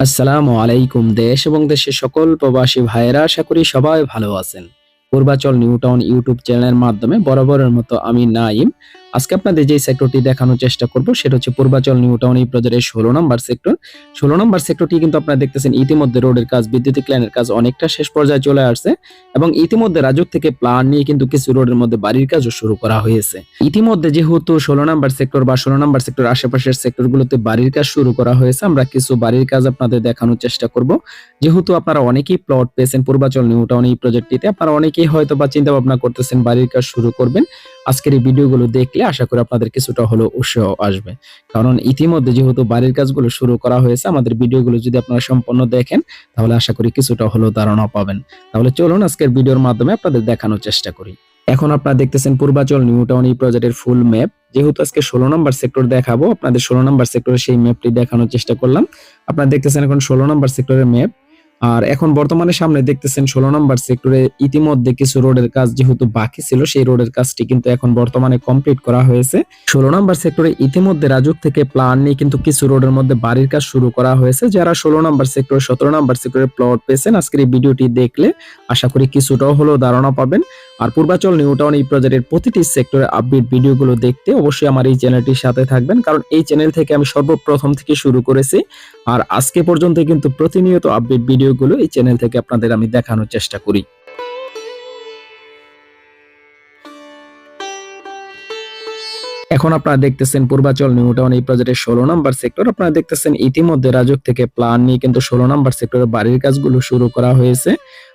আসসালামু আলাইকুম দেশ এবং দেশের সকল প্রবাসী ভাইয়েরা, আশা করি সবাই ভালো আছেন। পূর্বাচল নিউটাউন ইউটিউব চ্যানেলের মাধ্যমে বরাবরের মতো আমি নাইম আজকে আপনাদের যে সেক্টরটি দেখানোর চেষ্টা করব, সেটা হচ্ছে পূর্বাচল নিউটাউন এই প্রজেক্টের ষোলো নম্বর সেক্টর ষোলো নম্বর সেক্টরটি কিন্তু আপনারা দেখতেছেন, ইতিমধ্যে রোডের কাজ, বিদ্যুতিক লাইনের কাজ অনেকটা শেষ পর্যায়ে চলে আসছে এবং ইতিমধ্যে রাজুক থেকে প্ল্যান নিয়ে কিন্তু কিছু রোডের মধ্যে বাড়ির কাজও শুরু করা হয়েছে। ইতিমধ্যে যেহেতু ষোলো নম্বর সেক্টর বা ষোলো নম্বর সেক্টর আশেপাশের সেক্টরগুলোতে বাড়ির কাজ শুরু করা হয়েছে, আমরা কিছু বাড়ির কাজ আপনাদের দেখানোর চেষ্টা করব। যেহেতু আপনারা অনেকেই প্লট পেয়েছেন পূর্বাচল নিউটাউন এই প্রজেক্টটিতে আপনারা অনেকেই হয়তো বা চিন্তা ভাবনা করতেছেন বাড়ির কাজ শুরু করবেন। আজকের এই ভিডিওগুলো দেখলে আশা করি আপনাদের কিছুটা হলো উৎসাহ আসবে। কারণ ইতিমধ্যে যেহেতু বাড়ির কাজগুলো শুরু করা হয়েছে, আমাদের ভিডিওগুলো যদি আপনারা সম্পূর্ণ দেখেন, তাহলে আশা করি কিছুটা হলো ধারণা পাবেন। তাহলে চলুন আজকের ভিডিওর মাধ্যমে আপনাদের দেখানোর চেষ্টা করি। এখন আপনারা দেখতেছেন পূর্বাচল নিউ টাউন এই প্রজেক্টের ফুল ম্যাপ। যেহেতু আজকে ষোলো নম্বর সেক্টর দেখাবো, আপনাদের ষোলো নম্বর সেক্টরের সেই ম্যাপটি দেখানোর চেষ্টা করলাম। আপনারা দেখতেছেন এখন ষোলো নম্বর সেক্টরের ম্যাপ। আর এখন বর্তমানে সামনে দেখতেছেন ষোলো নম্বর সেক্টরে ইতিমধ্যে কিছু রোডের কাজ যেহেতু বাকি ছিল, সেই রোডের কাজটি কিন্তু এখন বর্তমানে কমপ্লিট করা হয়েছে। ষোলো নম্বর সেক্টরে ইতিমধ্যে রাজুক থেকে প্লান নিয়ে কিন্তু কিছু রোডের মধ্যে বাড়ির কাজ শুরু করা হয়েছে। যারা ষোলো নম্বর সেক্টরে, সতেরো নম্বর সেক্টরে প্লট পেয়েছেন, আজকের এই ভিডিওটি দেখলে আশা করি কিছুটাও হলেও ধারণা পাবেন। আর পূর্বাচল নিউ টাউন এই প্রজেক্টের প্রতিটি সেক্টরে আপডেট ভিডিওগুলো দেখতে অবশ্যই আমার এই চ্যানেলটির সাথে থাকবেন, কারণ এই চ্যানেল থেকে আমি সর্বপ্রথম থেকে শুরু করেছি আর আজকে পর্যন্ত কিন্তু প্রতিনিয়ত আপডেট ভিডিওগুলো এই চ্যানেল থেকে আপনাদের আমি দেখানোর চেষ্টা করি। এখন আপনারা দেখতেছেন পূর্বাচল নিউ টাউন এই প্রজেক্টের ষোলো নম্বর সেক্টর। আপনারা দেখতেছেন ইতিমধ্যে রাজক থেকে প্ল্যান নিয়ে কিন্তু ষোলো নম্বর সেক্টরের বাড়ির কাজগুলো শুরু করা হয়েছে।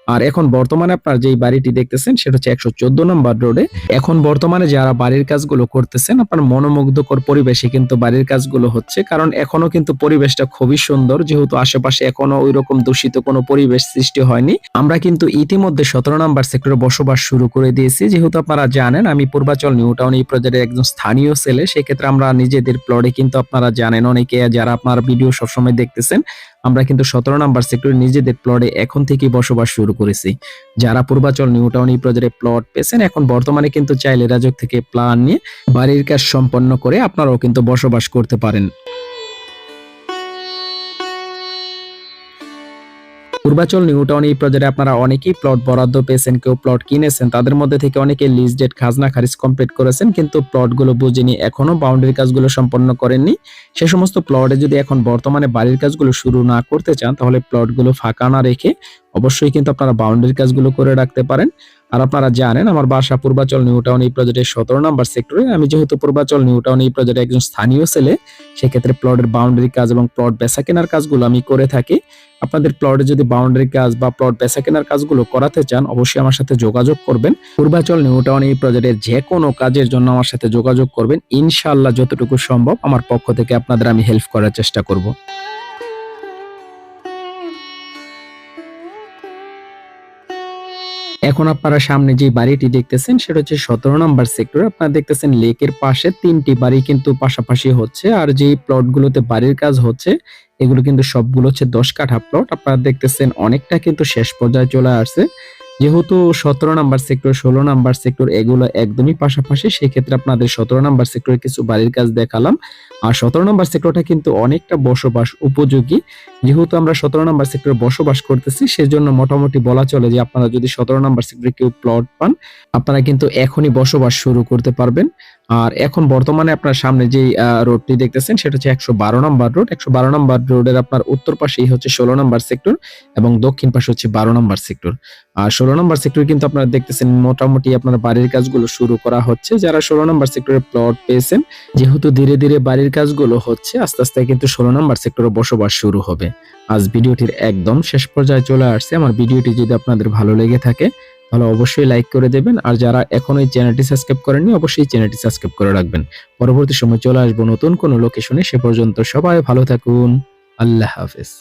আর এখন বর্তমানে আপনার যেই বাড়িটি দেখতেছেন, সেটা হচ্ছে একশো চোদ্দ নম্বর রোডে এখন বর্তমানে যারা বাড়ির কাজগুলো করতেছেন, আপনার মনোমুগ্ধকর পরিবেশে কিন্তু বাড়ির কাজগুলো হচ্ছে। কারণ এখনও কিন্তু পরিবেশটা খুবই সুন্দর, যেহেতু আশেপাশে এখনও ওই রকম দূষিত কোনো পরিবেশ সৃষ্টি হয়নি। আমরা কিন্তু ইতিমধ্যে সতেরো নম্বর সেক্টরে বসবাস শুরু করে দিয়েছি। যেহেতু আপনারা জানেন, আমি পূর্বাচল নিউ টাউন এই প্রজেক্টের একজন স্থানীয় ছেলে। সেক্ষেত্রে আমরা নিজেদের প্লটে কিন্তু আপনারা জানেন, অনেকে যারা আপনার ভিডিও সবসময় দেখতেছেন আমরা কিন্তু সতেরো নাম্বার সেক্টরে নিজেদের প্লটে এখন থেকেই বসবাস শুরু করেছি। যারা পূর্বাচল নিউ টাউন এই প্রজেক্টে প্লট পেয়েছেন, এখন বর্তমানে কিন্তু চাইলে রাজক থেকে প্লান নিয়ে বাড়ির কাজ সম্পন্ন করে আপনারাও কিন্তু বসবাস করতে পারেন। পূর্বাচল নিউ টাউন এই প্রজেক্টে আপনারা অনেকেই প্লট বরাদ্দ পেয়েছেন, কেউ প্লট কিনেছেন, তাদের মধ্যে থেকে অনেকে লিজ ডেট খাজনা খারিজ কমপ্লিট করেছেন, কিন্তু প্লটগুলো বুঝিনি, এখনও বাউন্ডারি কাজগুলো সম্পন্ন করেননি। সে সমস্ত প্লটে যদি এখন বর্তমানে বাড়ির কাজগুলো শুরু না করতে চান, তাহলে প্লটগুলো ফাঁকা না রেখে অবশ্যই কিন্তু আপনারা বাউন্ডারি কাজগুলো করে রাখতে পারেন। আর আপনারা জানেন, আমার বাসা পূর্বাচল নিউ টাউন, এই প্রজেক্টের সতেরো নাম্বার সেক্টরে আমি যেহেতু পূর্বাচল নিউ টাউন, এই প্রজেক্টে একজন স্থানীয় ছেলে, সেক্ষেত্রে প্লটের বাউন্ডারি কাজ এবং প্লট বেচা কেনার কাজগুলো আমি করে থাকি। আপনাদের প্লটে যদি বাউন্ডারি কাজ বা প্লট বেচা কেনার কাজগুলো করাতে চান, অবশ্যই আমার সাথে যোগাযোগ করবেন। পূর্বাচল নিউ টাউন, এই প্রজেক্টের যে কোনো কাজের জন্য আমার সাথে যোগাযোগ করবেন। ইনশাআল্লাহ যতটুকু সম্ভব আমার পক্ষ থেকে আপনাদের আমি হেল্প করার চেষ্টা করব। এখন আপনারা সামনে যে বাড়িটি দেখতেছেন, সেটা হচ্ছে সতেরো নম্বর সেক্টর আপনারা দেখতেছেন লেকের পাশে তিনটি বাড়ি কিন্তু পাশাপাশি হচ্ছে, আর যে প্লটগুলোতে বাড়ির কাজ হচ্ছে, এগুলো কিন্তু সবগুলো হচ্ছে দশ কাঠা প্লট আপনারা দেখতেছেন অনেকটা কিন্তু শেষ পর্যায়ে চলে আসছে। যেহেতু সতেরো নাম্বার সেক্টর ষোলো নাম্বার সেক্টর এগুলো একদমই পাশাপাশি, সেক্ষেত্রে আপনাদের সতেরো নাম্বার সেক্টরে কিছু বাড়ির কাজ দেখালাম। আর সতেরো নাম্বার সেক্টরটা কিন্তু অনেকটা বসবাস উপযোগী। যেহেতু আমরা সতেরো নাম্বার সেক্টরে বসবাস করতেছি, সেজন্য মোটামুটি বলা চলে যে আপনারা যদি সতেরো নাম্বার সেক্টরে কেউ প্লট পান, আপনারা কিন্তু এখনই বসবাস শুরু করতে পারবেন। আর এখন বর্তমানে আপনার সামনে যে রোডটি দেখতেছেন, সেটা হচ্ছে একশো বারো নম্বর রোড একশো বারো নম্বর রোডের আপনার উত্তর পাশেই হচ্ছে ষোলো নম্বর সেক্টর এবং দক্ষিণ পাশে হচ্ছে বারো নম্বর সেক্টর আর ষোলো নম্বর সেক্টর কিন্তু আপনারা দেখতেছেন মোটামুটি আপনার বাড়ির কাজগুলো শুরু করা হচ্ছে। যারা ষোলো নম্বর সেক্টরে প্লট পেয়েছেন, যেহেতু ধীরে ধীরে বাড়ির কাজগুলো হচ্ছে, আস্তে আস্তে কিন্তু ষোলো নম্বর সেক্টরে বসবাস শুরু হবে। আজ ভিডিওটির একদম শেষ পর্যায়ে চলে আসছে। আমার ভিডিওটি যদি আপনাদের ভালো লেগে থাকে, তাহলে অবশ্যই লাইক করে দেবেন। আর যারা এখন এই চ্যানেলটি সাবস্ক্রাইব করেননি, অবশ্যই চ্যানেলটি সাবস্ক্রাইব করে রাখবেন। পরবর্তী সময় চলে আসব নতুন কোনো লোকেশনে। সে পর্যন্ত সবাই ভালো থাকুন। আল্লাহ হাফেজ।